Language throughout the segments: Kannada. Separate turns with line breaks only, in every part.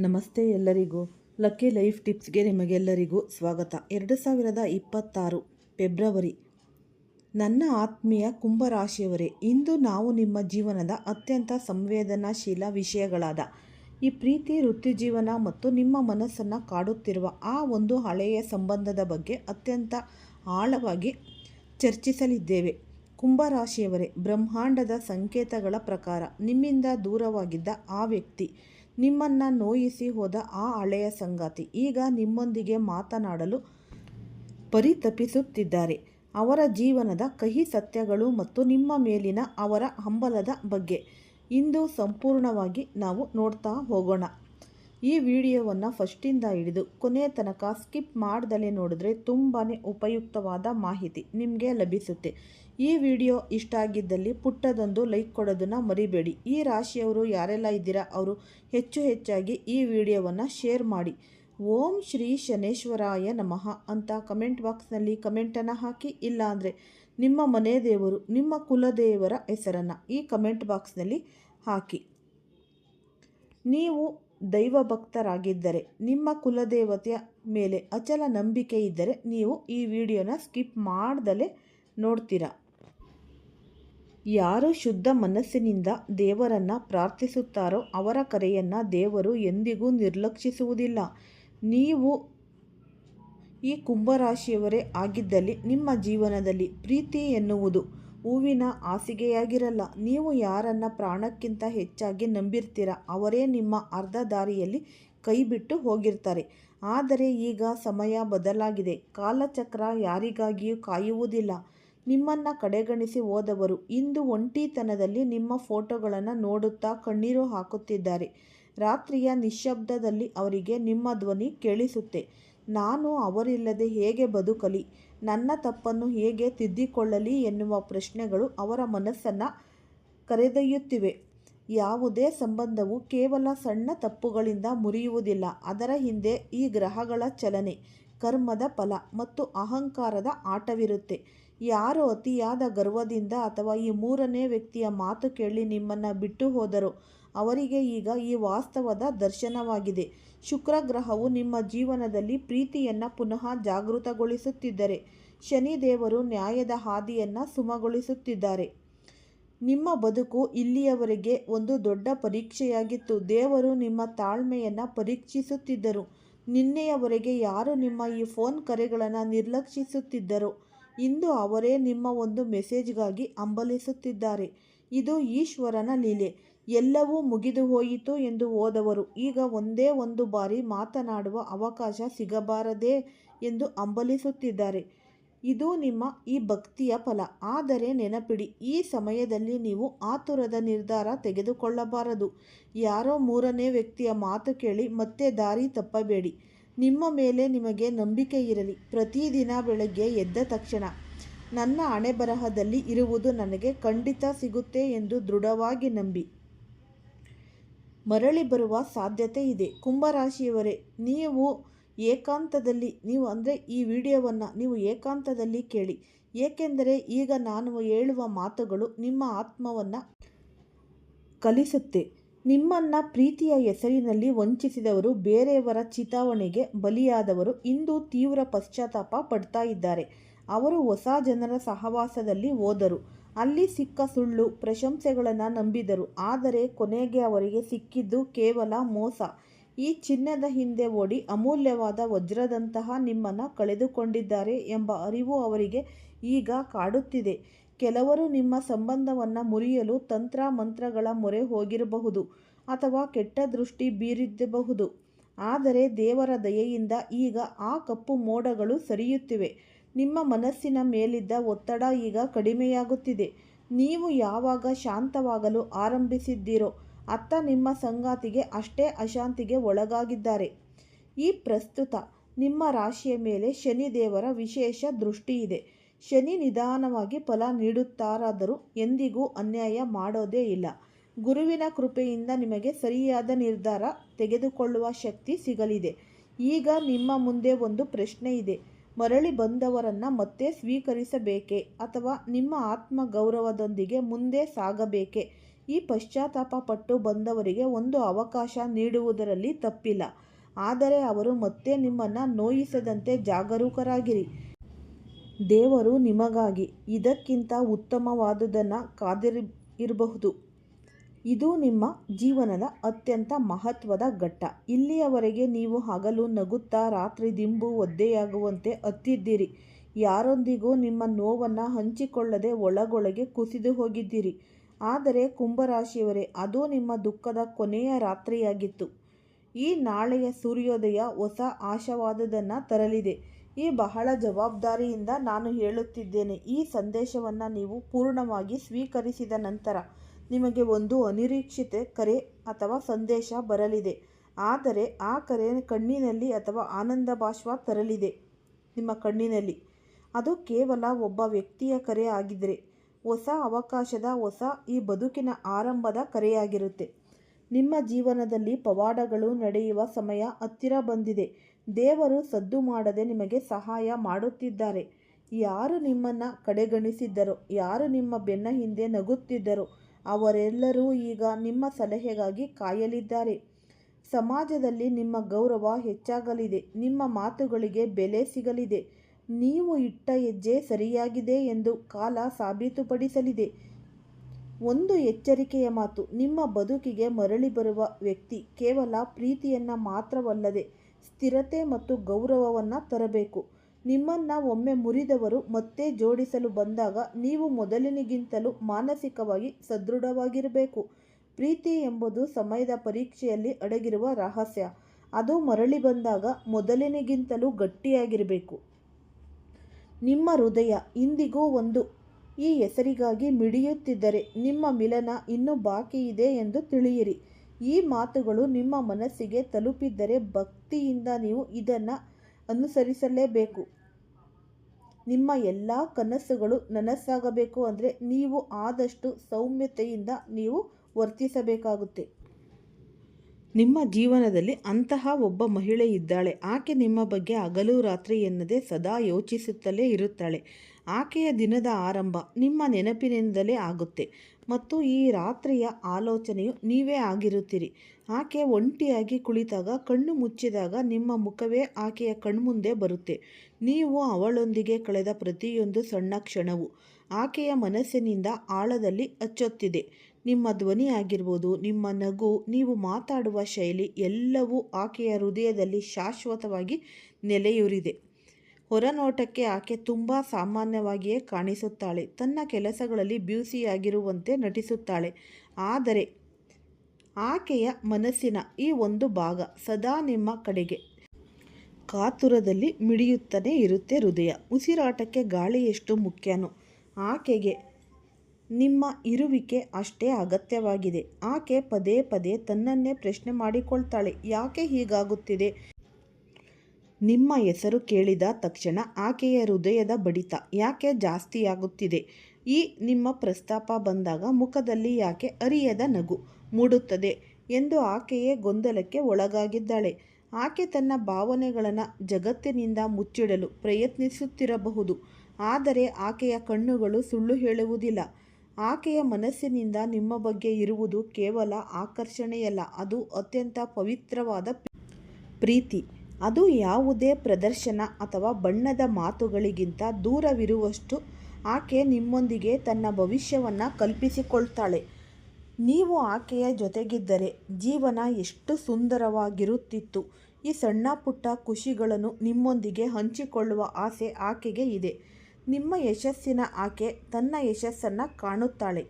ನಮಸ್ತೆ ಎಲ್ಲರಿಗೂ. ಲಕ್ಕಿ ಲೈಫ್ ಟಿಪ್ಸ್ಗೆ ನಿಮಗೆಲ್ಲರಿಗೂ ಸ್ವಾಗತ. ಎರಡು ಸಾವಿರದ ಇಪ್ಪತ್ತಾರು ಫೆಬ್ರವರಿ. ನನ್ನ ಆತ್ಮೀಯ ಕುಂಭರಾಶಿಯವರೇ, ಇಂದು ನಾವು ನಿಮ್ಮ ಜೀವನದ ಅತ್ಯಂತ ಸಂವೇದನಾಶೀಲ ವಿಷಯಗಳಾದ ಈ ಪ್ರೀತಿ, ವೃತ್ತಿಜೀವನ ಮತ್ತು ನಿಮ್ಮ ಮನಸ್ಸನ್ನು ಕಾಡುತ್ತಿರುವ ಆ ಒಂದು ಹಳೆಯ ಸಂಬಂಧದ ಬಗ್ಗೆ ಅತ್ಯಂತ ಆಳವಾಗಿ ಚರ್ಚಿಸಲಿದ್ದೇವೆ. ಕುಂಭರಾಶಿಯವರೇ, ಬ್ರಹ್ಮಾಂಡದ ಸಂಕೇತಗಳ ಪ್ರಕಾರ ನಿಮ್ಮಿಂದ ದೂರವಾಗಿದ್ದ ಆ ವ್ಯಕ್ತಿ ನಿಮ್ಮನ್ನು ನೋಯಿಸಿ ಹೋದ ಆ ಹಳೆಯ ಸಂಗಾತಿ ಈಗ ನಿಮ್ಮೊಂದಿಗೆ ಮಾತನಾಡಲು ಪರಿತಪಿಸುತ್ತಿದ್ದಾರೆ. ಅವರ ಜೀವನದ ಕಹಿ ಸತ್ಯಗಳು ಮತ್ತು ನಿಮ್ಮ ಮೇಲಿನ ಅವರ ಹಂಬಲದ ಬಗ್ಗೆ ಇಂದು ಸಂಪೂರ್ಣವಾಗಿ ನಾವು ನೋಡ್ತಾ ಹೋಗೋಣ. ಈ ವಿಡಿಯೋವನ್ನು ಫಸ್ಟಿಂದ ಹಿಡಿದು ಕೊನೆಯ ತನಕ ಸ್ಕಿಪ್ ಮಾಡ್ದಲೇ ನೋಡಿದ್ರೆ ತುಂಬಾ ಉಪಯುಕ್ತವಾದ ಮಾಹಿತಿ ನಿಮಗೆ ಲಭಿಸುತ್ತೆ. ಈ ವಿಡಿಯೋ ಇಷ್ಟ ಆಗಿದ್ದಲ್ಲಿ ಪುಟ್ಟದೊಂದು ಲೈಕ್ ಕೊಡೋದನ್ನು ಮರಿಬೇಡಿ. ಈ ರಾಶಿಯವರು ಯಾರೆಲ್ಲ ಇದ್ದೀರಾ ಅವರು ಹೆಚ್ಚು ಹೆಚ್ಚಾಗಿ ಈ ವಿಡಿಯೋವನ್ನು ಶೇರ್ ಮಾಡಿ. ಓಂ ಶ್ರೀ ಶನೇಶ್ವರಾಯ ನಮಃ ಅಂತ ಕಮೆಂಟ್ ಬಾಕ್ಸ್ನಲ್ಲಿ ಕಮೆಂಟನ್ನು ಹಾಕಿ, ಇಲ್ಲಾಂದರೆ ನಿಮ್ಮ ಮನೆ ದೇವರು, ನಿಮ್ಮ ಕುಲದೇವರ ಹೆಸರನ್ನು ಈ ಕಮೆಂಟ್ ಬಾಕ್ಸ್ನಲ್ಲಿ ಹಾಕಿ. ನೀವು ದೈವ ಭಕ್ತರಾಗಿದ್ದರೆ ನಿಮ್ಮ ಕುಲದೇವತೆಯ ಮೇಲೆ ಅಚಲ ನಂಬಿಕೆ ಇದ್ದರೆ ನೀವು ಈ ವಿಡಿಯೋನ ಸ್ಕಿಪ್ ಮಾಡದಲೇ ನೋಡ್ತೀರಾ. ಯಾರು ಶುದ್ಧ ಮನಸ್ಸಿನಿಂದ ದೇವರನ್ನು ಪ್ರಾರ್ಥಿಸುತ್ತಾರೋ ಅವರ ಕರೆಯನ್ನು ದೇವರು ಎಂದಿಗೂ ನಿರ್ಲಕ್ಷಿಸುವುದಿಲ್ಲ. ನೀವು ಈ ಕುಂಭರಾಶಿಯವರೇ ಆಗಿದ್ದಲ್ಲಿ ನಿಮ್ಮ ಜೀವನದಲ್ಲಿ ಪ್ರೀತಿ ಎನ್ನುವುದು ಹೂವಿನ ಹಾಸಿಗೆಯಾಗಿರಲ್ಲ. ನೀವು ಯಾರನ್ನ ಪ್ರಾಣಕ್ಕಿಂತ ಹೆಚ್ಚಾಗಿ ನಂಬಿರ್ತೀರ, ಅವರೇ ನಿಮ್ಮ ಅರ್ಧ ದಾರಿಯಲ್ಲಿ ಕೈ ಬಿಟ್ಟು ಹೋಗಿರ್ತಾರೆ. ಆದರೆ ಈಗ ಸಮಯ ಬದಲಾಗಿದೆ. ಕಾಲಚಕ್ರ ಯಾರಿಗಾಗಿಯೂ ಕಾಯುವುದಿಲ್ಲ. ನಿಮ್ಮನ್ನು ಕಡೆಗಣಿಸಿ ಹೋದವರು ಇಂದು ಒಂಟಿತನದಲ್ಲಿ ನಿಮ್ಮ ಫೋಟೋಗಳನ್ನು ನೋಡುತ್ತಾ ಕಣ್ಣೀರು ಹಾಕುತ್ತಿದ್ದಾರೆ. ರಾತ್ರಿಯ ನಿಶ್ಶಬ್ದದಲ್ಲಿ ಅವರಿಗೆ ನಿಮ್ಮ ಧ್ವನಿ ಕೇಳಿಸುತ್ತೆ. ನಾನು ಅವರಿಲ್ಲದೆ ಹೇಗೆ ಬದುಕಲಿ? ನನ್ನ ತಪ್ಪನ್ನು ಹೇಗೆ ತಿದ್ದಿಕೊಳ್ಳಲಿ ಎನ್ನುವ ಪ್ರಶ್ನೆಗಳು ಅವರ ಮನಸ್ಸನ್ನು ಕರೆದೊಯ್ಯುತ್ತಿವೆ. ಯಾವುದೇ ಸಂಬಂಧವು ಕೇವಲ ಸಣ್ಣ ತಪ್ಪುಗಳಿಂದ ಮುರಿಯುವುದಿಲ್ಲ. ಅದರ ಹಿಂದೆ ಈ ಗ್ರಹಗಳ ಚಲನೆ, ಕರ್ಮದ ಫಲ ಮತ್ತು ಅಹಂಕಾರದ ಆಟವಿರುತ್ತೆ. ಯಾರು ಅತಿಯಾದ ಗರ್ವದಿಂದ ಅಥವಾ ಈ ಮೂರನೇ ವ್ಯಕ್ತಿಯ ಮಾತು ಕೇಳಿ ನಿಮ್ಮನ್ನು ಬಿಟ್ಟು ಹೋದರೋ ಅವರಿಗೆ ಈಗ ಈ ವಾಸ್ತವದ ದರ್ಶನವಾಗಿದೆ. ಶುಕ್ರ ಗ್ರಹವು ನಿಮ್ಮ ಜೀವನದಲ್ಲಿ ಪ್ರೀತಿಯನ್ನು ಪುನಃ ಜಾಗೃತಗೊಳಿಸುತ್ತಿದ್ದರೆ, ಶನಿದೇವರು ನ್ಯಾಯದ ಹಾದಿಯನ್ನು ಸುಮಗೊಳಿಸುತ್ತಿದ್ದಾರೆ. ನಿಮ್ಮ ಬದುಕು ಇಲ್ಲಿಯವರೆಗೆ ಒಂದು ದೊಡ್ಡ ಪರೀಕ್ಷೆಯಾಗಿತ್ತು. ದೇವರು ನಿಮ್ಮ ತಾಳ್ಮೆಯನ್ನು ಪರೀಕ್ಷಿಸುತ್ತಿದ್ದರು. ನಿನ್ನೆಯವರೆಗೆ ಯಾರು ನಿಮ್ಮ ಈ ಫೋನ್ ಕರೆಗಳನ್ನು ನಿರ್ಲಕ್ಷಿಸುತ್ತಿದ್ದರೋ? ಇಂದು ಅವರೇ ನಿಮ್ಮ ಒಂದು ಮೆಸೇಜ್ಗಾಗಿ ಹಂಬಲಿಸುತ್ತಿದ್ದಾರೆ ಇದು ಈಶ್ವರನ ಲೀಲೆ. ಎಲ್ಲವೂ ಮುಗಿದು ಹೋಯಿತು ಎಂದು ಹೋದವರು ಈಗ ಒಂದೇ ಒಂದು ಬಾರಿ ಮಾತನಾಡುವ ಅವಕಾಶ ಸಿಗಬಾರದೇ ಎಂದು ಅಂಬಲಿಸುತ್ತಿದ್ದಾರೆ ಇದು ನಿಮ್ಮ ಈ ಭಕ್ತಿಯ ಫಲ. ಆದರೆ ನೆನಪಿಡಿ, ಈ ಸಮಯದಲ್ಲಿ ನೀವು ಆತುರದ ನಿರ್ಧಾರ ತೆಗೆದುಕೊಳ್ಳಬಾರದು. ಯಾರೋ ಮೂರನೇ ವ್ಯಕ್ತಿಯ ಮಾತು ಕೇಳಿ ಮತ್ತೆ ದಾರಿ ತಪ್ಪಬೇಡಿ. ನಿಮ್ಮ ಮೇಲೆ ನಿಮಗೆ ನಂಬಿಕೆ ಇರಲಿ. ಪ್ರತಿದಿನ ಬೆಳಗ್ಗೆ ಎದ್ದ ತಕ್ಷಣ, ನನ್ನ ಹಣೆ ಬರಹದಲ್ಲಿ ಇರುವುದು ನನಗೆ ಖಂಡಿತ ಸಿಗುತ್ತೆ ಎಂದು ದೃಢವಾಗಿ ನಂಬಿ. ಮರಳಿ ಬರುವ ಸಾಧ್ಯತೆ ಇದೆ. ಕುಂಭರಾಶಿಯವರೇ, ನೀವು ಏಕಾಂತದಲ್ಲಿ, ನೀವು ಅಂದರೆ ಈ ವಿಡಿಯೋವನ್ನು ನೀವು ಏಕಾಂತದಲ್ಲಿ ಕೇಳಿ. ಏಕೆಂದರೆ ಈಗ ನಾನು ಹೇಳುವ ಮಾತುಗಳು ನಿಮ್ಮ ಆತ್ಮವನ್ನು ಕಲಿಸುತ್ತೆ. ನಿಮ್ಮನ್ನು ಪ್ರೀತಿಯ ಹೆಸರಿನಲ್ಲಿ ವಂಚಿಸಿದವರು, ಬೇರೆಯವರ ಚಿತಾವಣೆಗೆ ಬಲಿಯಾದವರು ಇಂದು ತೀವ್ರ ಪಶ್ಚಾತ್ತಾಪ ಪಡ್ತಾ ಇದ್ದಾರೆ. ಅವರು ಹೊಸ ಜನರ ಸಹವಾಸದಲ್ಲಿ ಹೋದರು. ಅಲ್ಲಿ ಸಿಕ್ಕ ಸುಳ್ಳು, ಪ್ರಶಂಸೆಗಳನ್ನು ನಂಬಿದರು. ಆದರೆ ಕೊನೆಗೆ ಅವರಿಗೆ ಸಿಕ್ಕಿದ್ದು ಕೇವಲ ಮೋಸ. ಈ ಚಿನ್ನದ ಹಿಂದೆ ಓಡಿ ಅಮೂಲ್ಯವಾದ ವಜ್ರದಂತಹ ನಿಮ್ಮನ್ನು ಕಳೆದುಕೊಂಡಿದ್ದಾರೆ ಎಂಬ ಅರಿವು ಅವರಿಗೆ ಈಗ ಕಾಡುತ್ತಿದೆ. ಕೆಲವರು ನಿಮ್ಮ ಸಂಬಂಧವನ್ನು ಮುರಿಯಲು ತಂತ್ರ ಮಂತ್ರಗಳ ಮೊರೆ ಹೋಗಿರಬಹುದು ಅಥವಾ ಕೆಟ್ಟ ದೃಷ್ಟಿ ಬೀರಿದ್ದಬಹುದು ಆದರೆ ದೇವರ ದಯೆಯಿಂದ ಈಗ ಆ ಕಪ್ಪು ಮೋಡಗಳು ಸರಿಯುತ್ತಿವೆ. ನಿಮ್ಮ ಮನಸ್ಸಿನ ಮೇಲಿದ್ದ ಒತ್ತಡ ಈಗ ಕಡಿಮೆಯಾಗುತ್ತಿದೆ. ನೀವು ಯಾವಾಗ ಶಾಂತವಾಗಲು ಆರಂಭಿಸಿದ್ದೀರೋ, ಅತ್ತ ನಿಮ್ಮ ಸಂಗಾತಿಗೆ ಅಷ್ಟೇ ಅಶಾಂತಿಗೆ ಒಳಗಾಗಿದ್ದಾರೆ. ಈ ಪ್ರಸ್ತುತ ನಿಮ್ಮ ರಾಶಿಯ ಮೇಲೆ ಶನಿ ದೇವರ ವಿಶೇಷ ದೃಷ್ಟಿ ಇದೆ ಶನಿ ನಿಧಾನವಾಗಿ ಫಲ ನೀಡುತ್ತಾರಾದರೂ ಎಂದಿಗೂ ಅನ್ಯಾಯ ಮಾಡೋದೇ ಇಲ್ಲ. ಗುರುವಿನ ಕೃಪೆಯಿಂದ ನಿಮಗೆ ಸರಿಯಾದ ನಿರ್ಧಾರ ತೆಗೆದುಕೊಳ್ಳುವ ಶಕ್ತಿ ಸಿಗಲಿದೆ. ಈಗ ನಿಮ್ಮ ಮುಂದೆ ಒಂದು ಪ್ರಶ್ನೆ ಇದೆ. ಮರಳಿ ಬಂದವರನ್ನು ಮತ್ತೆ ಸ್ವೀಕರಿಸಬೇಕೇ ಅಥವಾ ನಿಮ್ಮ ಆತ್ಮ ಗೌರವದೊಂದಿಗೆ ಮುಂದೆ ಸಾಗಬೇಕೆ? ಈ ಪಶ್ಚಾತ್ತಾಪ ಪಟ್ಟು ಬಂದವರಿಗೆ ಒಂದು ಅವಕಾಶ ನೀಡುವುದರಲ್ಲಿ ತಪ್ಪಿಲ್ಲ. ಆದರೆ ಅವರು ಮತ್ತೆ ನಿಮ್ಮನ್ನು ನೋಯಿಸದಂತೆ ಜಾಗರೂಕರಾಗಿರಿ. ದೇವರು ನಿಮಗಾಗಿ ಇದಕ್ಕಿಂತ ಉತ್ತಮವಾದುದನ್ನು ಕಾದಿರಿ ಇರಬಹುದು. ಇದು ನಿಮ್ಮ ಜೀವನದ ಅತ್ಯಂತ ಮಹತ್ವದ ಘಟ್ಟ. ಇಲ್ಲಿಯವರೆಗೆ ನೀವು ಹಗಲು ನಗುತ್ತಾ ರಾತ್ರಿ ದಿಂಬು ಒದ್ದೆಯಾಗುವಂತೆ ಅತ್ತಿದ್ದೀರಿ ಯಾರೊಂದಿಗೂ ನಿಮ್ಮ ನೋವನ್ನು ಹಂಚಿಕೊಳ್ಳದೆ ಒಳಗೊಳಗೆ ಕುಸಿದು ಹೋಗಿದ್ದೀರಿ. ಆದರೆ ಕುಂಭರಾಶಿಯವರೇ, ಅದು ನಿಮ್ಮ ದುಃಖದ ಕೊನೆಯ ರಾತ್ರಿಯಾಗಿತ್ತು. ಈ ನಾಳೆಯ ಸೂರ್ಯೋದಯ ಹೊಸ ಆಶಾವಾದದನ್ನು ತರಲಿದೆ. ಈ ಬಹಳ ಜವಾಬ್ದಾರಿಯಿಂದ ನಾನು ಹೇಳುತ್ತಿದ್ದೇನೆ. ಈ ಸಂದೇಶವನ್ನು ನೀವು ಪೂರ್ಣವಾಗಿ ಸ್ವೀಕರಿಸಿದ ನಂತರ ನಿಮಗೆ ಒಂದು ಅನಿರೀಕ್ಷಿತ, ಕರೆ ಅಥವಾ ಸಂದೇಶ ಬರಲಿದೆ. ಆದರೆ ಆ ಕರೆ ಕಣ್ಣಿನಲ್ಲಿ ಅಥವಾ ಆನಂದ ಬಾಷ್ಪ ತರಲಿದೆ. ನಿಮ್ಮ ಕಣ್ಣಿನಲ್ಲಿ. ಅದು ಕೇವಲ ಒಬ್ಬ ವ್ಯಕ್ತಿಯ ಕರೆ ಆಗಿದ್ದರೆ ಹೊಸ ಅವಕಾಶದ ಹೊಸ ಈ ಬದುಕಿನ ಆರಂಭದ ಕರೆಯಾಗಿರುತ್ತೆ. ನಿಮ್ಮ ಜೀವನದಲ್ಲಿ ಪವಾಡಗಳು ನಡೆಯುವ ಸಮಯ ಹತ್ತಿರ ಬಂದಿದೆ. ದೇವರು ಸದ್ದು ಮಾಡದೆ ನಿಮಗೆ ಸಹಾಯ ಮಾಡುತ್ತಿದ್ದಾರೆ. ಯಾರು ನಿಮ್ಮನ್ನು ಕಡೆಗಣಿಸಿದ್ದರೋ, ಯಾರು ನಿಮ್ಮ ಬೆನ್ನ ಹಿಂದೆ ನಗುತ್ತಿದ್ದರೋ ಅವರೆಲ್ಲರೂ ಈಗ ನಿಮ್ಮ ಸಲಹೆಗಾಗಿ ಕಾಯಲಿದ್ದಾರೆ. ಸಮಾಜದಲ್ಲಿ ನಿಮ್ಮ ಗೌರವ ಹೆಚ್ಚಾಗಲಿದೆ. ನಿಮ್ಮ ಮಾತುಗಳಿಗೆ ಬೆಲೆ ಸಿಗಲಿದೆ. ನೀವು ಇಟ್ಟ ಹೆಜ್ಜೆ ಸರಿಯಾಗಿದೆ ಎಂದು ಕಾಲ ಸಾಬೀತುಪಡಿಸಲಿದೆ. ಒಂದು ಎಚ್ಚರಿಕೆಯ ಮಾತು, ನಿಮ್ಮ ಬದುಕಿಗೆ ಮರಳಿ ಬರುವ ವ್ಯಕ್ತಿ ಕೇವಲ ಪ್ರೀತಿಯನ್ನು ಮಾತ್ರವಲ್ಲದೆ ಸ್ಥಿರತೆ ಮತ್ತು ಗೌರವವನ್ನು ತರಬೇಕು. ನಿಮ್ಮನ್ನು ಒಮ್ಮೆ ಮುರಿದವರು ಮತ್ತೆ ಜೋಡಿಸಲು ಬಂದಾಗ ನೀವು ಮೊದಲಿನಿಗಿಂತಲೂ ಮಾನಸಿಕವಾಗಿ ಸದೃಢವಾಗಿರಬೇಕು. ಪ್ರೀತಿ ಎಂಬುದು ಸಮಯದ ಪರೀಕ್ಷೆಯಲ್ಲಿ ಅಡಗಿರುವ ರಹಸ್ಯ. ಅದು ಮರಳಿ ಬಂದಾಗ ಮೊದಲಿನಿಗಿಂತಲೂ ಗಟ್ಟಿಯಾಗಿರಬೇಕು. ನಿಮ್ಮ ಹೃದಯ ಇಂದಿಗೂ ಒಂದು. ಈ ಹೆಸರಿಗಾಗಿ ಮಿಡಿಯುತ್ತಿದ್ದರೆ ನಿಮ್ಮ ಮಿಲನ ಇನ್ನೂ ಬಾಕಿ ಇದೆ ಎಂದು ತಿಳಿಯಿರಿ. ಈ ಮಾತುಗಳು ನಿಮ್ಮ ಮನಸ್ಸಿಗೆ ತಲುಪಿದ್ದರೆ ಭಕ್ತಿಯಿಂದ ನೀವು ಇದನ್ನು ಅನುಸರಿಸಲೇಬೇಕು. ನಿಮ್ಮ ಎಲ್ಲ ಕನಸುಗಳು ನನಸಾಗಬೇಕು ಅಂದರೆ ನೀವು ಆದಷ್ಟು ಸೌಮ್ಯತೆಯಿಂದ ನೀವು ವರ್ತಿಸಬೇಕಾಗುತ್ತೆ. ನಿಮ್ಮ ಜೀವನದಲ್ಲಿ ಅಂತಹ ಒಬ್ಬ ಮಹಿಳೆ ಇದ್ದಾಳೆ. ಆಕೆ ನಿಮ್ಮ ಬಗ್ಗೆ ಹಗಲು ರಾತ್ರಿ ಎನ್ನದೆ ಸದಾ ಯೋಚಿಸುತ್ತಲೇ ಇರುತ್ತಾಳೆ. ಆಕೆಯ ದಿನದ ಆರಂಭ ನಿಮ್ಮ ನೆನಪಿನಿಂದಲೇ ಆಗುತ್ತೆ. ಮತ್ತು ಈ ರಾತ್ರಿಯ ಆಲೋಚನೆಯು ನೀವೇ ಆಗಿರುತ್ತೀರಿ. ಆಕೆ ಒಂಟಿಯಾಗಿ ಕುಳಿತಾಗ, ಕಣ್ಣು ಮುಚ್ಚಿದಾಗ ನಿಮ್ಮ ಮುಖವೇ ಆಕೆಯ ಕಣ್ಮುಂದೆ ಬರುತ್ತೆ. ನೀವು ಅವಳೊಂದಿಗೆ ಕಳೆದ ಪ್ರತಿಯೊಂದು ಸಣ್ಣ ಕ್ಷಣವು ಆಕೆಯ ಮನಸ್ಸಿನಿಂದ ಆಳದಲ್ಲಿ ಅಚ್ಚೊತ್ತಿದೆ. ನಿಮ್ಮ ಧ್ವನಿ ಆಗಿರ್ಬೋದು, ನಿಮ್ಮ ನಗು, ನೀವು ಮಾತಾಡುವ ಶೈಲಿ ಎಲ್ಲವೂ ಆಕೆಯ ಹೃದಯದಲ್ಲಿ ಶಾಶ್ವತವಾಗಿ ನೆಲೆಯೂರಿದೆ. ಹೊರನೋಟಕ್ಕೆ ಆಕೆ ತುಂಬ ಸಾಮಾನ್ಯವಾಗಿಯೇ ಕಾಣಿಸುತ್ತಾಳೆ. ತನ್ನ ಕೆಲಸಗಳಲ್ಲಿ ಬ್ಯೂಸಿಯಾಗಿರುವಂತೆ ನಟಿಸುತ್ತಾಳೆ. ಆದರೆ ಆಕೆಯ ಮನಸ್ಸಿನ ಈ ಒಂದು ಭಾಗ ಸದಾ ನಿಮ್ಮ ಕಡೆಗೆ. ಕಾತುರದಲ್ಲಿ ಮಿಡಿಯುತ್ತಲೇ ಇರುತ್ತೆ ಹೃದಯ. ಉಸಿರಾಟಕ್ಕೆ ಗಾಳಿ ಎಷ್ಟು ಮುಖ್ಯನೋ ಆಕೆಗೆ ನಿಮ್ಮ ಇರುವಿಕೆ ಅಷ್ಟೇ ಅಗತ್ಯವಾಗಿದೆ. ಆಕೆ ಪದೇ ಪದೇ ತನ್ನನ್ನೇ ಪ್ರಶ್ನೆ ಮಾಡಿಕೊಳ್ತಾಳೆ. ಯಾಕೆ ಹೀಗಾಗುತ್ತಿದೆ? ನಿಮ್ಮ ಹೆಸರು ಕೇಳಿದ ತಕ್ಷಣ ಆಕೆಯ ಹೃದಯದ ಬಡಿತ ಯಾಕೆ ಜಾಸ್ತಿಯಾಗುತ್ತಿದೆ? ಈ ನಿಮ್ಮ ಪ್ರಸ್ತಾಪ ಬಂದಾಗ ಮುಖದಲ್ಲಿ ಯಾಕೆ ಅರಿಯದ ನಗು ಮೂಡುತ್ತದೆ ಎಂದು ಆಕೆಯೇ ಗೊಂದಲಕ್ಕೆ ಒಳಗಾಗಿದ್ದಾಳೆ. ಆಕೆ ತನ್ನ ಭಾವನೆಗಳನ್ನು ಜಗತ್ತಿನಿಂದ ಮುಚ್ಚಿಡಲು ಪ್ರಯತ್ನಿಸುತ್ತಿರಬಹುದು, ಆದರೆ ಆಕೆಯ ಕಣ್ಣುಗಳು ಸುಳ್ಳು ಹೇಳುವುದಿಲ್ಲ. ಆಕೆಯ ಮನಸ್ಸಿನಿಂದ ನಿಮ್ಮ ಬಗ್ಗೆ ಇರುವುದು ಕೇವಲ ಆಕರ್ಷಣೆಯಲ್ಲ, ಅದು ಅತ್ಯಂತ ಪವಿತ್ರವಾದ ಪ್ರೀತಿ. ಅದು ಯಾವುದೇ ಪ್ರದರ್ಶನ ಅಥವಾ ಬಣ್ಣದ ಮಾತುಗಳಿಗಿಂತ ದೂರವಿರುವಷ್ಟು ಆಕೆ ನಿಮ್ಮೊಂದಿಗೆ ತನ್ನ ಭವಿಷ್ಯವನ್ನು ಕಲ್ಪಿಸಿಕೊಳ್ತಾಳೆ. ನೀವು ಆಕೆಯ ಜೊತೆಗಿದ್ದರೆ ಜೀವನ ಎಷ್ಟು ಸುಂದರವಾಗಿರುತ್ತಿತ್ತು. ಈ ಸಣ್ಣ ಪುಟ್ಟ ಖುಷಿಗಳನ್ನು ನಿಮ್ಮೊಂದಿಗೆ ಹಂಚಿಕೊಳ್ಳುವ ಆಸೆ ಆಕೆಗೆ ಇದೆ. ನಿಮ್ಮ ಯಶಸ್ಸಿನ ಆಕೆ ತನ್ನ ಯಶಸ್ಸನ್ನು ಕಾಣುತ್ತಾಳೆ.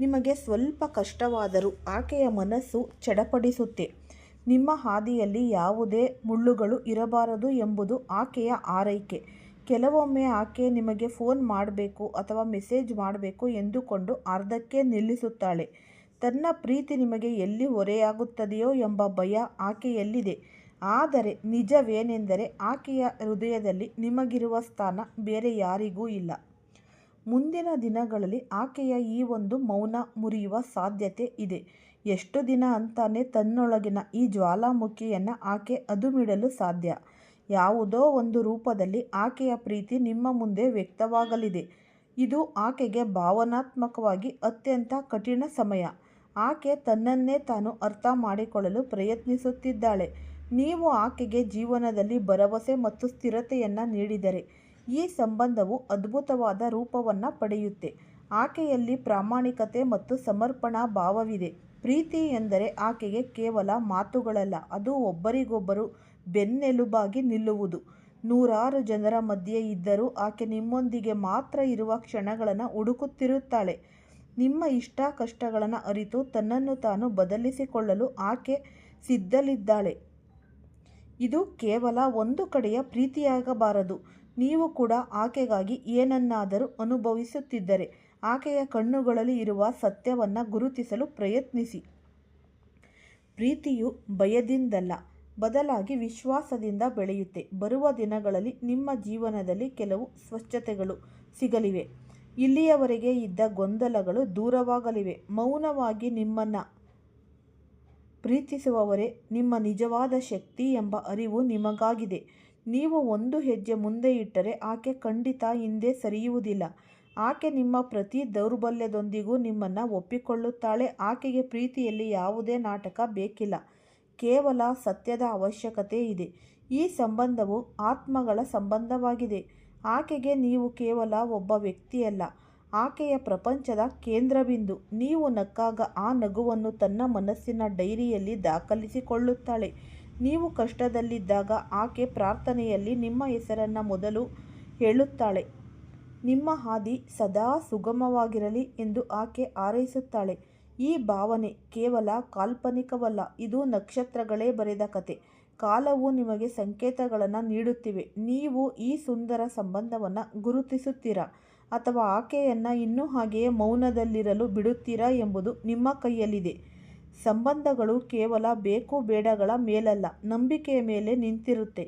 ನಿಮಗೆ ಸ್ವಲ್ಪ ಕಷ್ಟವಾದರೂ ಆಕೆಯ ಮನಸ್ಸು ಚಡಪಡಿಸುತ್ತೆ. ನಿಮ್ಮ ಹಾದಿಯಲ್ಲಿ ಯಾವುದೇ ಮುಳ್ಳುಗಳು ಇರಬಾರದು ಎಂಬುದು ಆಕೆಯ ಆರೈಕೆ. ಕೆಲವೊಮ್ಮೆ ಆಕೆ ನಿಮಗೆ ಫೋನ್ ಮಾಡಬೇಕು ಅಥವಾ ಮೆಸೇಜ್ ಮಾಡಬೇಕು ಎಂದುಕೊಂಡು ಅರ್ಧಕ್ಕೆ ನಿಲ್ಲಿಸುತ್ತಾಳೆ. ತನ್ನ ಪ್ರೀತಿ ನಿಮಗೆ ಎಲ್ಲಿ ಹೊರೆಯಾಗುತ್ತದೆಯೋ ಎಂಬ ಭಯ ಆಕೆಯಲ್ಲಿದೆ. ಆದರೆ ನಿಜವೇನೆಂದರೆ ಆಕೆಯ ಹೃದಯದಲ್ಲಿ ನಿಮಗಿರುವ ಸ್ಥಾನ ಬೇರೆ ಯಾರಿಗೂ ಇಲ್ಲ. ಮುಂದಿನ ದಿನಗಳಲ್ಲಿ ಆಕೆಯ ಈ ಒಂದು ಮೌನ ಮುರಿಯುವ ಸಾಧ್ಯತೆ ಇದೆ. ಎಷ್ಟು ದಿನ ಅಂತಾನೆ ತನ್ನೊಳಗಿನ ಈ ಜ್ವಾಲಾಮುಖಿಯನ್ನು ಆಕೆ ಅದುಮಿಡಲು ಸಾಧ್ಯ. ಯಾವುದೋ ಒಂದು ರೂಪದಲ್ಲಿ ಆಕೆಯ ಪ್ರೀತಿ ನಿಮ್ಮ ಮುಂದೆ ವ್ಯಕ್ತವಾಗಲಿದೆ. ಇದು ಆಕೆಗೆ ಭಾವನಾತ್ಮಕವಾಗಿ ಅತ್ಯಂತ ಕಠಿಣ ಸಮಯ. ಆಕೆ ತನ್ನನ್ನೇ ತಾನು ಅರ್ಥ ಮಾಡಿಕೊಳ್ಳಲು ಪ್ರಯತ್ನಿಸುತ್ತಿದ್ದಾಳೆ. ನೀವು ಆಕೆಗೆ ಜೀವನದಲ್ಲಿ ಭರವಸೆ ಮತ್ತು ಸ್ಥಿರತೆಯನ್ನು ನೀಡಿದರೆ ಈ ಸಂಬಂಧವು ಅದ್ಭುತವಾದ ರೂಪವನ್ನು ಪಡೆಯುತ್ತೆ. ಆಕೆಯಲ್ಲಿ ಪ್ರಾಮಾಣಿಕತೆ ಮತ್ತು ಸಮರ್ಪಣಾ ಭಾವವಿದೆ. ಪ್ರೀತಿ ಎಂದರೆ ಆಕೆಗೆ ಕೇವಲ ಮಾತುಗಳಲ್ಲ, ಅದು ಒಬ್ಬರಿಗೊಬ್ಬರು ಬೆನ್ನೆಲುಬಾಗಿ ನಿಲ್ಲುವುದು. ನೂರಾರು ಜನರ ಮಧ್ಯೆ ಇದ್ದರೂ ಆಕೆ ನಿಮ್ಮೊಂದಿಗೆ ಮಾತ್ರ ಇರುವ ಕ್ಷಣಗಳನ್ನು ಹುಡುಕುತ್ತಿರುತ್ತಾಳೆ. ನಿಮ್ಮ ಇಷ್ಟ ಕಷ್ಟಗಳನ್ನು ಅರಿತು ತನ್ನನ್ನು ತಾನು ಬದಲಿಸಿಕೊಳ್ಳಲು ಆಕೆ ಸಿದ್ಧಲಿದ್ದಾಳೆ. ಇದು ಕೇವಲ ಒಂದು ಕಡೆಯ ಪ್ರೀತಿಯಾಗಬಾರದು. ನೀವು ಕೂಡ ಆಕೆಗಾಗಿ ಏನನ್ನಾದರೂ ಅನುಭವಿಸುತ್ತಿದ್ದರೆ. ಆಕೆಯ ಕಣ್ಣುಗಳಲ್ಲಿ ಇರುವ ಸತ್ಯವನ್ನು ಗುರುತಿಸಲು ಪ್ರಯತ್ನಿಸಿ. ಪ್ರೀತಿಯು ಭಯದಿಂದಲ್ಲ, ಬದಲಾಗಿ ವಿಶ್ವಾಸದಿಂದ ಬೆಳೆಯುತ್ತೆ. ಬರುವ ದಿನಗಳಲ್ಲಿ ನಿಮ್ಮ ಜೀವನದಲ್ಲಿ ಕೆಲವು ಸ್ವಚ್ಛತೆಗಳು ಸಿಗಲಿವೆ. ಇಲ್ಲಿಯವರೆಗೆ ಇದ್ದ ಗೊಂದಲಗಳು ದೂರವಾಗಲಿವೆ. ಮೌನವಾಗಿ ನಿಮ್ಮನ್ನು ಪ್ರೀತಿಸುವವರೇ, ನಿಮ್ಮ ನಿಜವಾದ ಶಕ್ತಿ ಎಂಬ ಅರಿವು ನಿಮಗಾಗಿದೆ. ನೀವು ಒಂದು ಹೆಜ್ಜೆ ಮುಂದೆ ಇಟ್ಟರೆ ಆಕೆ ಖಂಡಿತ ಹಿಂದೆ ಸರಿಯುವುದಿಲ್ಲ. ಆಕೆ ನಿಮ್ಮ ಪ್ರತಿ ದೌರ್ಬಲ್ಯದೊಂದಿಗೂ ನಿಮ್ಮನ್ನು ಒಪ್ಪಿಕೊಳ್ಳುತ್ತಾಳೆ. ಆಕೆಗೆ ಪ್ರೀತಿಯಲ್ಲಿ ಯಾವುದೇ ನಾಟಕ ಬೇಕಿಲ್ಲ. ಕೇವಲ ಸತ್ಯದ ಅವಶ್ಯಕತೆ ಇದೆ. ಈ ಸಂಬಂಧವು ಆತ್ಮಗಳ ಸಂಬಂಧವಾಗಿದೆ. ಆಕೆಗೆ ನೀವು ಕೇವಲ ಒಬ್ಬ ವ್ಯಕ್ತಿಯಲ್ಲ. ಆಕೆಯ ಪ್ರಪಂಚದ ಕೇಂದ್ರಬಿಂದು. ನೀವು ನಕ್ಕಾಗ ಆ ನಗುವನ್ನು ತನ್ನ ಮನಸ್ಸಿನ ಡೈರಿಯಲ್ಲಿ ದಾಖಲಿಸಿಕೊಳ್ಳುತ್ತಾಳೆ. ನೀವು ಕಷ್ಟದಲ್ಲಿದ್ದಾಗ ಆಕೆ ಪ್ರಾರ್ಥನೆಯಲ್ಲಿ ನಿಮ್ಮ ಹೆಸರನ್ನು ಮೊದಲು ಹೇಳುತ್ತಾಳೆ. ನಿಮ್ಮ ಹಾದಿ ಸದಾ ಸುಗಮವಾಗಿರಲಿ ಎಂದು ಆಕೆ ಹಾರೈಸುತ್ತಾಳೆ. ಈ ಭಾವನೆ ಕೇವಲ ಕಾಲ್ಪನಿಕವಲ್ಲ, ಇದು ನಕ್ಷತ್ರಗಳೇ ಬರೆದ ಕತೆ. ಕಾಲವು ನಿಮಗೆ ಸಂಕೇತಗಳನ್ನು ನೀಡುತ್ತಿವೆ. ನೀವು ಈ ಸುಂದರ ಸಂಬಂಧವನ್ನು ಗುರುತಿಸುತ್ತೀರಾ? ಅಥವಾ ಆಕೆಯನ್ನು ಇನ್ನೂ ಹಾಗೆಯೇ ಮೌನದಲ್ಲಿರಲು ಬಿಡುತ್ತೀರಾ ಎಂಬುದು ನಿಮ್ಮ ಕೈಯಲ್ಲಿದೆ. ಸಂಬಂಧಗಳು ಕೇವಲ ಬೇಕು ಬೇಡಗಳ ಮೇಲಲ್ಲ, ನಂಬಿಕೆಯ ಮೇಲೆ ನಿಂತಿರುತ್ತೆ.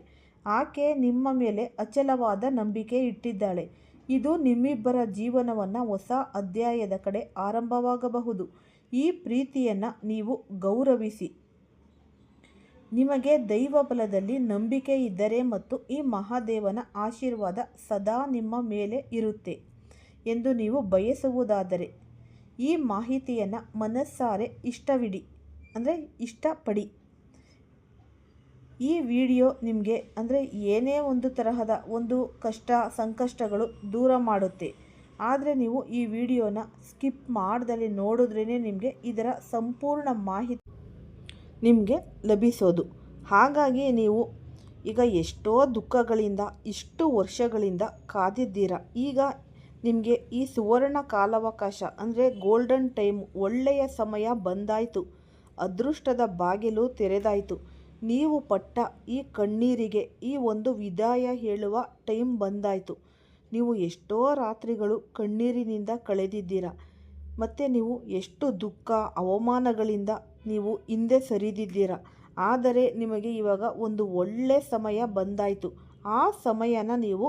ಆಕೆ ನಿಮ್ಮ ಮೇಲೆ ಅಚಲವಾದ ನಂಬಿಕೆ ಇಟ್ಟಿದ್ದಾಳೆ. ಇದು ನಿಮ್ಮಿಬ್ಬರ ಜೀವನವನ್ನು ಹೊಸ ಅಧ್ಯಾಯದ ಕಡೆ ಆರಂಭವಾಗಬಹುದು. ಈ ಪ್ರೀತಿಯನ್ನು ನೀವು ಗೌರವಿಸಿ. ನಿಮಗೆ ದೈವ ಬಲದಲ್ಲಿ ನಂಬಿಕೆ ಇದ್ದರೆ ಮತ್ತು ಈ ಮಹಾದೇವನ ಆಶೀರ್ವಾದ ಸದಾ ನಿಮ್ಮ ಮೇಲೆ ಇರುತ್ತೆ ಎಂದು ನೀವು ಬಯಸುವುದಾದರೆ, ಈ ಮಾಹಿತಿಯನ್ನು ಮನಸ್ಸಾರೆ ಇಷ್ಟವಿಡಿ. ಅಂದರೆ ಇಷ್ಟಪಡಿ. ಈ ವಿಡಿಯೋ ನಿಮಗೆ ಅಂದರೆ ಏನೇ ಒಂದು ತರಹದ ಒಂದು ಕಷ್ಟ, ಸಂಕಷ್ಟಗಳು ದೂರ ಮಾಡುತ್ತೆ. ಆದರೆ ನೀವು ಈ ವಿಡಿಯೋನ ಸ್ಕಿಪ್ ಮಾಡ್ದಲ್ಲಿ ನೋಡಿದ್ರೇ ನಿಮಗೆ ಇದರ ಸಂಪೂರ್ಣ ಮಾಹಿತಿ ನಿಮಗೆ ಲಭಿಸೋದು. ಹಾಗಾಗಿ ನೀವು ಈಗ ಎಷ್ಟೋ ದುಃಖಗಳಿಂದ, ಇಷ್ಟು ವರ್ಷಗಳಿಂದ ಕಾದಿದ್ದೀರ. ಈಗ ನಿಮಗೆ ಈ ಸುವರ್ಣ ಕಾಲಾವಕಾಶ ಅಂದರೆ ಗೋಲ್ಡನ್ ಟೈಮ್ ಒಳ್ಳೆಯ ಸಮಯ ಬಂದಾಯಿತು. ಅದೃಷ್ಟದ ಬಾಗಿಲು ತೆರೆದಾಯಿತು. ನೀವು ಪಟ್ಟ ಈ ಕಣ್ಣೀರಿಗೆ ಈ ಒಂದು ವಿದಾಯ ಹೇಳುವ ಟೈಮ್ ಬಂದಾಯಿತು. ನೀವು ಎಷ್ಟೋ ರಾತ್ರಿಗಳು ಕಣ್ಣೀರಿನಿಂದ ಕಳೆದಿದ್ದೀರ. ಮತ್ತು ನೀವು ಎಷ್ಟು ದುಃಖ, ಅವಮಾನಗಳಿಂದ ನೀವು ಹಿಂದೆ ಸರಿದಿದ್ದೀರ. ಆದರೆ ನಿಮಗೆ ಇವಾಗ ಒಂದು ಒಳ್ಳೆ ಸಮಯ ಬಂದಾಯಿತು. ಆ ಸಮಯನ ನೀವು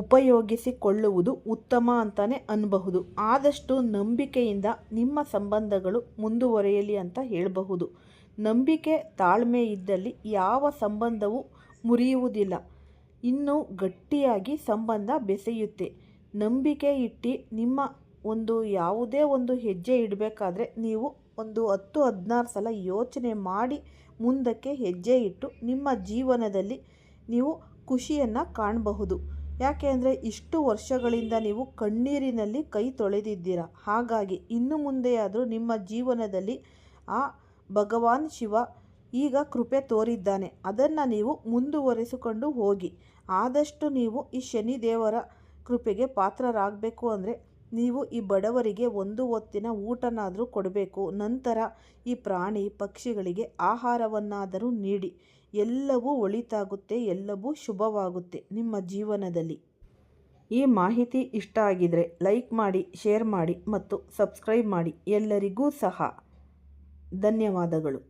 ಉಪಯೋಗಿಸಿಕೊಳ್ಳುವುದು ಉತ್ತಮ ಅಂತಲೇ ಅನ್ನಬಹುದು ಆದಷ್ಟು ನಂಬಿಕೆಯಿಂದ ನಿಮ್ಮ ಸಂಬಂಧಗಳು ಮುಂದುವರೆಯಲಿ ಅಂತ ಹೇಳಬಹುದು. ನಂಬಿಕೆ ತಾಳ್ಮೆ ಇದ್ದಲ್ಲಿ ಯಾವ ಸಂಬಂಧವೂ ಮುರಿಯುವುದಿಲ್ಲ. ಇನ್ನೂ ಗಟ್ಟಿಯಾಗಿ ಸಂಬಂಧ ಬೆಸೆಯುತ್ತೆ. ನಂಬಿಕೆ ಇಟ್ಟು ನಿಮ್ಮ ಒಂದು ಯಾವುದೇ ಒಂದು ಹೆಜ್ಜೆ ಇಡಬೇಕಾದ್ರೆ ನೀವು ಒಂದು ಹತ್ತು, ಹದಿನಾರು ಸಲ ಯೋಚನೆ ಮಾಡಿ ಮುಂದಕ್ಕೆ ಹೆಜ್ಜೆ ಇಟ್ಟು ನಿಮ್ಮ ಜೀವನದಲ್ಲಿ ನೀವು ಖುಷಿಯನ್ನು ಕಾಣಬಹುದು. ಯಾಕೆ ಅಂದರೆ ಇಷ್ಟು ವರ್ಷಗಳಿಂದ ನೀವು ಕಣ್ಣೀರಿನಲ್ಲಿ ಕೈ ತೊಳೆದಿದ್ದೀರ. ಹಾಗಾಗಿ ಇನ್ನು ಮುಂದೆಯಾದರೂ ನಿಮ್ಮ ಜೀವನದಲ್ಲಿ ಆ ಭಗವಾನ್ ಶಿವ ಈಗ ಕೃಪೆ ತೋರಿದ್ದಾನೆ. ಅದನ್ನು ನೀವು ಮುಂದುವರೆಸಿಕೊಂಡು ಹೋಗಿ. ಆದಷ್ಟು ನೀವು ಈ ಶನಿ ದೇವರ ಕೃಪೆಗೆ ಪಾತ್ರರಾಗಬೇಕು ಅಂದರೆ ನೀವು ಈ ಬಡವರಿಗೆ ಒಂದು ಹೊತ್ತಿನ ಊಟನಾದರೂ ಕೊಡಬೇಕು. ನಂತರ ಈ ಪ್ರಾಣಿ ಪಕ್ಷಿಗಳಿಗೆ ಆಹಾರವನ್ನಾದರೂ ನೀಡಿ. ಎಲ್ಲವೂ ಒಳಿತಾಗುತ್ತೆ, ಎಲ್ಲವೂ ಶುಭವಾಗುತ್ತೆ ನಿಮ್ಮ ಜೀವನದಲ್ಲಿ. ಈ ಮಾಹಿತಿ ಇಷ್ಟ ಆಗಿದರೆ ಲೈಕ್ ಮಾಡಿ, ಶೇರ್ ಮಾಡಿ ಮತ್ತು ಸಬ್ಸ್ಕ್ರೈಬ್ ಮಾಡಿ ಎಲ್ಲರಿಗೂ ಸಹ. ಧನ್ಯವಾದಗಳು.